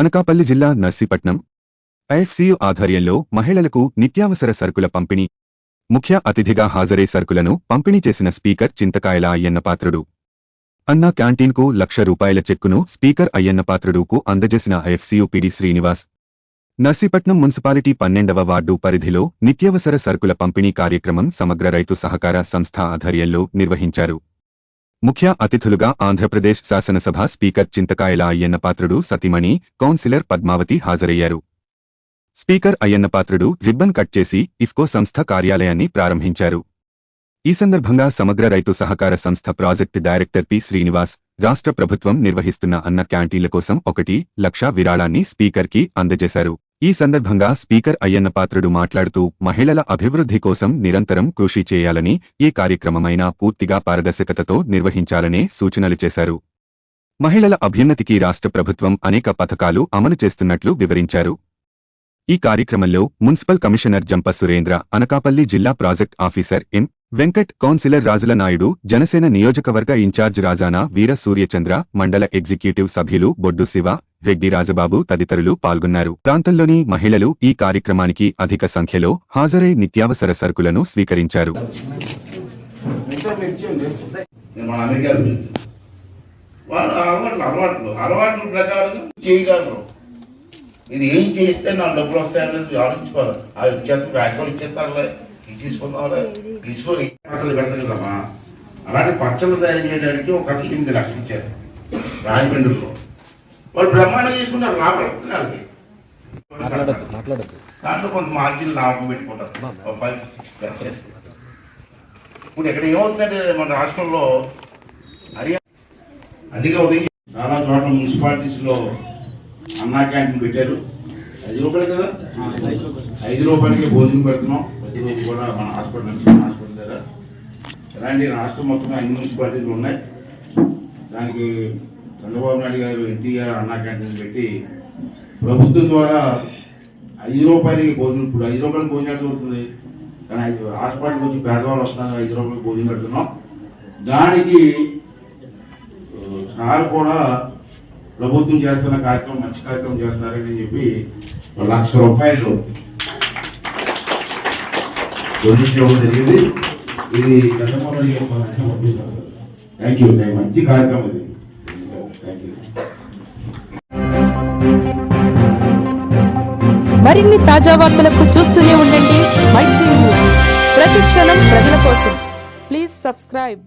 అనకాపల్లి జిల్లా నర్సీపట్నం. ఐఎఫ్సియు ఆధ్వర్యంలో మహిళలకు నిత్యావసర సరుకుల పంపిణీ. ముఖ్య అతిథిగా హాజరై సరుకులను పంపిణీ చేసిన స్పీకర్ చింతకాయల అయ్యన్నపాత్రుడు అన్నా క్యాంటీన్కు లక్ష రూపాయల చెక్కును స్పీకర్ అయ్యన్నపాత్రుడుకు అందజేసిన ఐఎఫ్సియు పిడి శ్రీనివాస్. నర్సీపట్నం మున్సిపాలిటీ పన్నెండవ వార్డు పరిధిలో నిత్యావసర సరుకుల పంపిణీ కార్యక్రమం సమగ్ర రైతు సహకార సంస్థ ఆధ్వర్యంలో నిర్వహించారు. ముఖ్య అతిథులుగా ఆంధ్రప్రదేశ్ శాసనసభ స్పీకర్ చింతకాయల అయ్యన్నపాత్రుడు సతీమణి కౌన్సిలర్ పద్మావతి హాజరయ్యారు. స్పీకర్ అయ్యన్నపాత్రుడు రిబ్బన్ కట్ చేసి ఇఫ్కో సంస్థ కార్యాలయాన్ని ప్రారంభించారు. ఈ సందర్భంగా సమగ్ర రైతు సహకార సంస్థ ప్రాజెక్ట్ డైరెక్టర్ పి శ్రీనివాస్ రాష్ట్ర ప్రభుత్వం నిర్వహిస్తున్న అన్న క్యాంటీన్ల కోసం ఒకటి లక్ష విరాళాన్ని స్పీకర్కి అందజేశారు. ఈ సందర్భంగా స్పీకర్ అయ్యన్నపాత్రుడు మాట్లాడుతూ మహిళల అభివృద్ధి కోసం నిరంతరం కృషి చేయాలని ఏ కార్యక్రమమైనా పూర్తిగా పారదర్శకతతో నిర్వహించాలనే సూచనలు చేశారు. మహిళల అభ్యున్నతికి రాష్ట్ర ప్రభుత్వం అనేక పథకాలు అమలు చేస్తున్నట్లు వివరించారు. ఈ కార్యక్రమంలో మున్సిపల్ కమిషనర్ జంప సురేంద్ర అనకాపల్లి జిల్లా project officer M. Venkat councillor Rajula Naidu Janasena నియోజకవర్గ ఇన్ఛార్జ్ రాజానా వీర సూర్యచంద్ర మండల ఎగ్జిక్యూటివ్ సభ్యులు బొడ్డు శివ రెడ్డి రాజబాబు తదితరులు పాల్గొన్నారు. ప్రాంతంలోని మహిళలు ఈ కార్యక్రమానికి అధిక సంఖ్యలో హాజరై నిత్యావసర సరుకులను స్వీకరించారు. మీరు ఏం చేస్తే నా డబ్బులు వస్తాయనేది ఆలోచించుకోవాలి. ఆ ఇచ్చేత బ్యాంకులు ఇచ్చేస్తారులే. ఇది తీసుకొని పచ్చళ్ళు పెడతాం కదమ్మా అలాంటి పచ్చళ్ళు తయారు చేయడానికి ఒక ఎనిమిది లక్షలు ఇచ్చారు. రాజమండ్రిలో. వాళ్ళు బ్రహ్మాండంగా చేసుకున్నారు లాభాలు వస్తున్నాయి వాళ్ళకి దాంట్లో కొంత మార్జిన్ లాభం పెట్టుకుంటారు. ఫైవ్ సిక్స్ పర్సెంట్ ఇప్పుడు ఇక్కడ ఏమవుతుందంటే మన రాష్ట్రంలో హర్యానా అదిగా ఉదయం చాలా చోట్ల మున్సిపాలిటీస్లో అన్నా క్యాంటీన్ పెట్టారు. ఐదు రూపాయలు కదా? ఐదు రూపాయలకి భోజనం పెడుతున్నాం. ప్రతిరోజు కూడా మన హాస్పిటల్ హాస్పిటల్ దగ్గర. ఇలాంటి రాష్ట్రం మొత్తం అన్ని మున్సిపాలిటీలు ఉన్నాయి. దానికి చంద్రబాబు నాయుడు గారు ఎన్టీఆర్ అన్నా క్యాంటీన్ పెట్టి ప్రభుత్వం ద్వారా ఐదు రూపాయలకి భోజనం ఇప్పుడు ఐదు రూపాయలకి భోజనం ఎక్కడ దొరుకుతుంది? కానీ ఐదు హాస్పిటల్కి వచ్చి పేదవాళ్ళు వస్తున్నారు ఐదు రూపాయలకి భోజనం పెడుతున్నాం. దానికి సార్ కూడా ప్రభుత్వం చేస్తున్న కార్యక్రమం మంచి కార్యక్రమం చేస్తున్నారని చెప్పి లక్ష రూపాయలు జోడించడం జరిగింది ఇది గతంలో పంపిస్తాను సార్ థ్యాంక్ యూ మంచి కార్యక్రమం ఇది. థ్యాంక్ యూ మరిన్ని తాజా వార్తలకు చూస్తూనే ఉండండి. మైత్రి న్యూస్ ప్రతి క్షణం ప్రజల కోసం. Please subscribe